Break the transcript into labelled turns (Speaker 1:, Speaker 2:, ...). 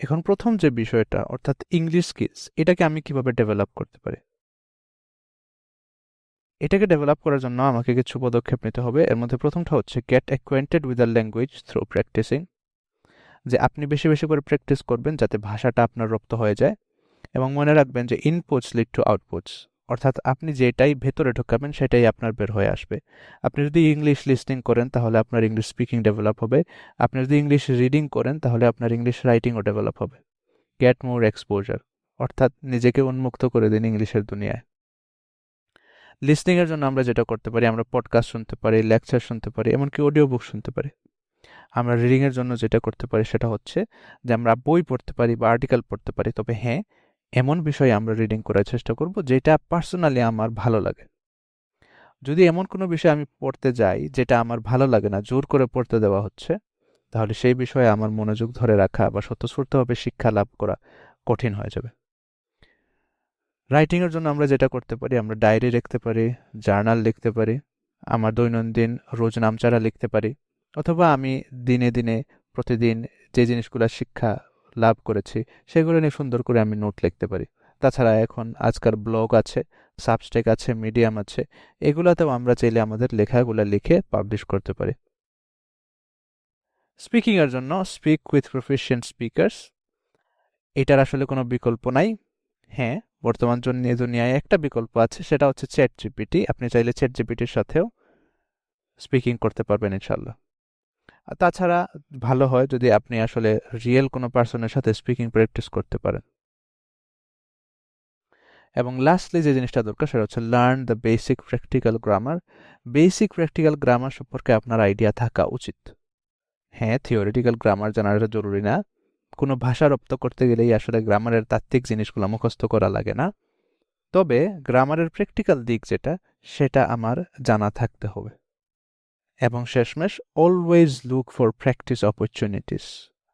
Speaker 1: এখন প্রথম যে বিষয়টা, অর্থাৎ ইংলিশ স্কিলস এটাকে আমি কীভাবে ডেভেলপ করতে পারি? এটাকে ডেভেলপ করার জন্য আমাকে কিছু পদক্ষেপ নিতে হবে। এর মধ্যে প্রথমটা হচ্ছে get acquainted with the language through practicing যে আপনি বেশি বেশি করে প্র্যাকটিস করবেন যাতে ভাষাটা আপনার রপ্ত হয়ে যায়। এবং মনে রাখবেন যে ইনপুটস লিড টু আউটপুটস অর্থাৎ আপনি যেটাই ভেতরে ঢোকাবেন, সেটাই আপনার বের হয়ে আসবে। আপনি যদি ইংলিশ লিসনিং করেন, তাহলে আপনার ইংলিশ স্পিকিং ডেভেলপ হবে। আপনি যদি ইংলিশ রিডিং করেন, তাহলে আপনার ইংলিশ রাইটিংও ডেভেলপ হবে। গেট মোর এক্সপোজার অর্থাৎ নিজেকে উন্মুক্ত করে দিন ইংলিশের দুনিয়ায়। লিসনিংয়ের জন্য আমরা যেটা করতে পারি, আমরা পডকাস্ট শুনতে পারি লেকচার শুনতে পারি, এমনকি অডিও বুক শুনতে পারি। আমরা রিডিংয়ের জন্য যেটা করতে পারি, সেটা হচ্ছে যে আমরা বই পড়তে পারি বা আর্টিকেল পড়তে পারি। তবে হ্যাঁ এমন বিষয়ে আমরা রিডিং করার চেষ্টা করব যেটা পার্সোনালি আমার ভালো লাগে। যদি এমন কোনো বিষয় আমি পড়তে যাই যেটা আমার ভালো লাগে না, জোর করে পড়তে দেওয়া হচ্ছে, তাহলে সেই বিষয়ে আমার মনোযোগ ধরে রাখা বা স্বতঃস্ফূর্তভাবে শিক্ষা লাভ করা কঠিন হয়ে যাবে। রাইটিংয়ের জন্য আমরা যেটা করতে পারি, আমরা ডায়েরি লিখতে পারি জার্নাল লিখতে পারি, আমার দৈনন্দিন রোজ নামচারা লিখতে পারি, অথবা আমি দিনে দিনে, প্রতিদিন যে জিনিসগুলো শিক্ষা লাভ করেছি, সেগুলো নিয়ে সুন্দর করে আমি নোট লিখতে পারি। তাছাড়া এখন আজকাল ব্লগ আছে সাবস্টেক আছে মিডিয়াম আছে, এগুলাতেও আমরা চাইলে আমাদের লেখাগুলো লিখে পাবলিশ করতে পারি। স্পিকিংয়ের জন্য স্পিক উইথ প্রফেশন স্পিকার্স এটার আসলে কোনো বিকল্প নাই। হ্যাঁ বর্তমান জন্য দুনিয়ায় একটা বিকল্প আছে, সেটা হচ্ছে চ্যাট জিপিটি আপনি চাইলে চ্যাট জিপিটির সাথেও স্পিকিং করতে পারবেন ইনশাল্লাহ তাছাড়া ভালো হয় যদি আপনি আসলে রিয়েল কোনো পার্সনের সাথে স্পিকিং প্র্যাকটিস করতে পারেন। এবং লাস্টলি যে জিনিসটা দরকার সেটা হচ্ছে learn the basic practical grammar basic practical grammar সম্পর্কে আপনার আইডিয়া থাকা উচিত। হ্যাঁ থিওরিটিক্যাল গ্রামার জানাটা জরুরি না। কোনো ভাষা রপ্ত করতে গেলেই আসলে গ্রামারের তাত্ত্বিক জিনিসগুলো মুখস্থ করা লাগে না। তবে গ্রামারের প্র্যাকটিক্যাল দিক যেটা, সেটা আমার জানা থাকতে হবে। এবং শেষমেশ always look for practice opportunities